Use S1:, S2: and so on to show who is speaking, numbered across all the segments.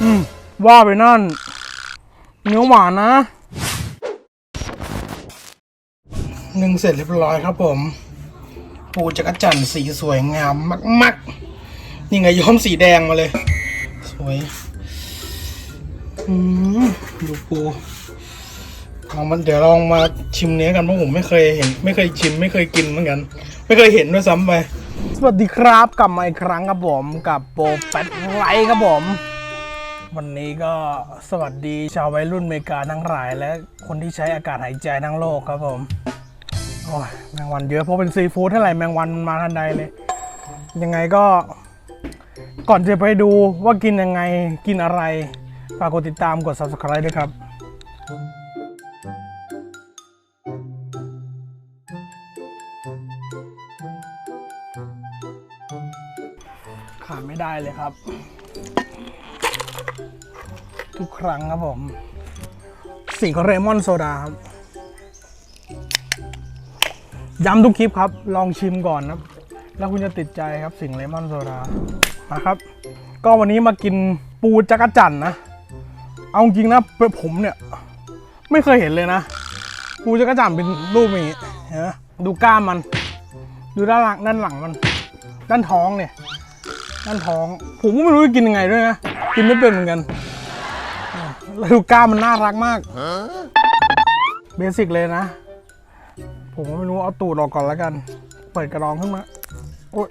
S1: อืมว่าไปนั่น เนื้อหวานนะ หนึ่งเสร็จเรียบร้อยครับผม ปูจักรจันทร์สีสวยงามมาก ๆ นี่ไงย้อมสีแดงมาเลย สวยอืมดูปูลองมันเดี๋ยวลองมาชิมเนี้ยกันเพราะผมไม่เคยเห็น ไม่เคยชิม ไม่เคยกินเหมือนกัน ไม่เคยเห็นด้วยซ้ำไป สวัสดีครับกลับมาอีกครั้งครับผมกับโปรแปดไลท์ครับผม วันนี้ก็สวัสดีชาววัยรุ่นอเมริกาทั้งหลาย และคนที่ใช้อากาศหายใจทั้งโลกครับผมโอ้ยแมงวันเยอะเพราะเป็นซีฟู้ดเท่าไหร่แมงวันมาทันใดเลย ยังไงก็ก่อนจะไปดูว่ากินยังไงกินอะไรฝากกดติดตามกด subscribe ด้วยครับขาดไม่ได้เลยครับ ทุกครั้งครับผม สิ่งของเรมอนโซดาครับ ย้ำทุกคลิปครับ ลองชิมก่อนนะครับ แล้วคุณจะติดใจครับสิ่งเลมอนโซดามาครับ ก็วันนี้มากินปูจักรจั่นนะ เอาจริงนะผมเนี่ย ไม่เคยเห็นเลยนะ ปูจักรจั่นเป็นรูปอย่างนี้เห็นไหมดูกล้ามมัน ดูด้านหลังด้านหลังมัน ด้านท้องเนี่ยด้านท้อง ผมก็ไม่รู้จะกินยังไงด้วยนะ กินไม่เป็นเหมือนกัน แล้วดูกล้ามมันน่ารักมากเบสิกเลยนะ ผมก็ไม่รู้เอาตูดออกก่อนแล้วกัน เปิดกระรองขึ้นมาโอ๊ย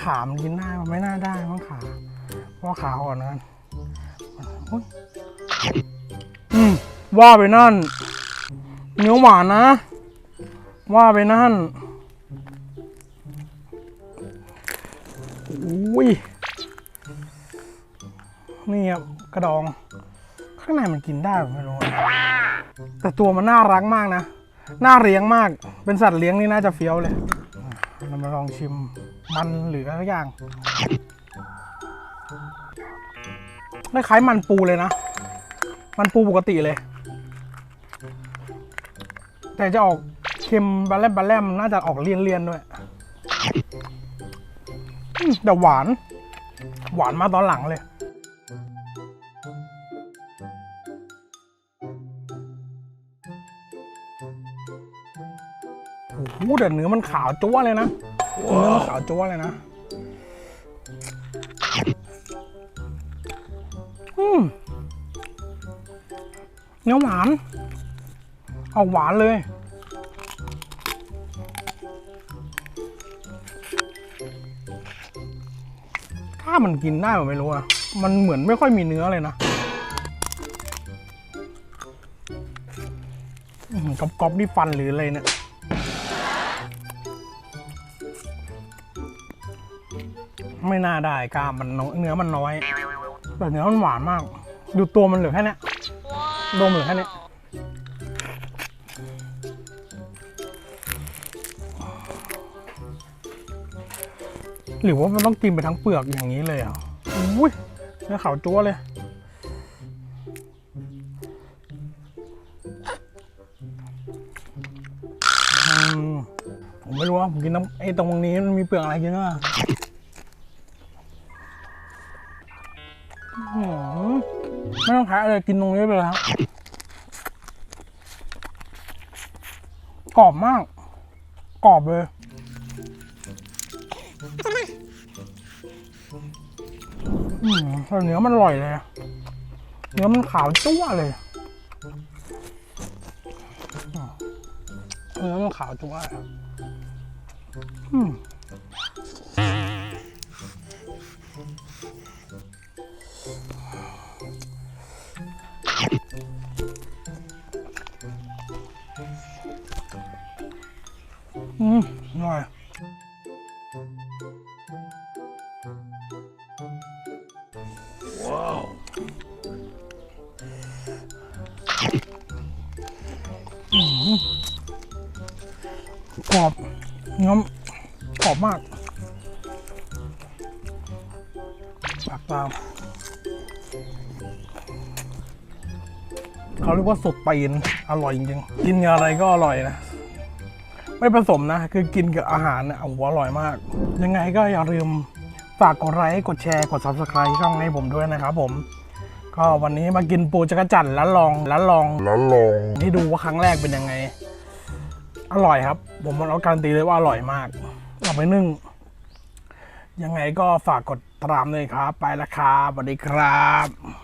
S1: ขามนกินได้มันไม่น่าได้มั้งขาเพราะขาอ่อนนะโอ๊ยอืมว่าไปนั่นเนื้อหวานนะ ว่าไปนั่นอุ้ยนี่ครับ กระดอง ข้างในมันกินได้ผมไม่รู้อะแต่ตัวมันน่ารักมากนะ น่าเลี้ยงมาก เป็นสัตว์เลี้ยงนี่น่าจะเฟี้ยวเลยอะเรามาลองชิมมันหรืออะไรอย่างคล้ายๆมันปูเลยนะ มันปูปกติเลย แต่จะออกเค็มบาแลมบาแลมน่าจะออกเลี่ยนๆด้วยอืมแต่หวาน หวานมาตอนหลังเลย โอ้โหแต่เนื้อมันขาวจั๊วเลยนะเนื้อมันขาวจั๊วเลยนะอืมเนื้อหวาน เอาหวานเลยถ้ามันกินได้ผมไม่รู้อะมันเหมือนไม่ค่อยมีเนื้อเลยนะกรอบกรอบๆนี่ฟันหรืออะไรเนี่ย ไม่น่าได้กล้ามมันเนื้อมันน้อยแต่เนื้อมันหวานมาก ดูตัวมันเหลือแค่นี้ดมเหลือแค่นี้หรือว่ามันต้องกินไปทั้งเปลือกอย่างนี้เลยอะอุ้ยเนื้อขาวจั๊วเลย ผมไม่รู้ว่าผมกินน้ำไอ้ตรงนี้มันมีเปลือกอะไรกินอะอื้อหือ ไม่ต้องขายอะไรกินตรงนี้ไปเลยครับกรอบมาก กรอบเลยอืมเนื้อมันอร่อยเลย เนื้อมันขาวจั่วเลยเนื้อมันขาวจั่วอืม มอร่อย ว้าวกรอบเนื้อกรอบมากปากตาม เขาเรียกว่าสดตีนอร่อยจริงๆกินกับอะไรก็อร่อยนะ ไม่ผสมนะ คือกินกับอาหารเนี่ยโอ้โหอร่อยมาก ยังไงก็อย่าลืมฝากกดไลค์กดแชร์กด subscribe ช่องให้ผมด้วยนะครับผม ก็วันนี้มากินปูจักรจั่นแล้วลองแล้วลอง
S2: แล้วลอง
S1: ให้ดูว่าครั้งแรกเป็นยังไง อร่อยครับ ผมเอาการนตีเลยว่าอร่อยมากเอาไปนึ่ง ยังไงก็ฝากกดตามเลยครับ ไปละครับสวัสดีครับ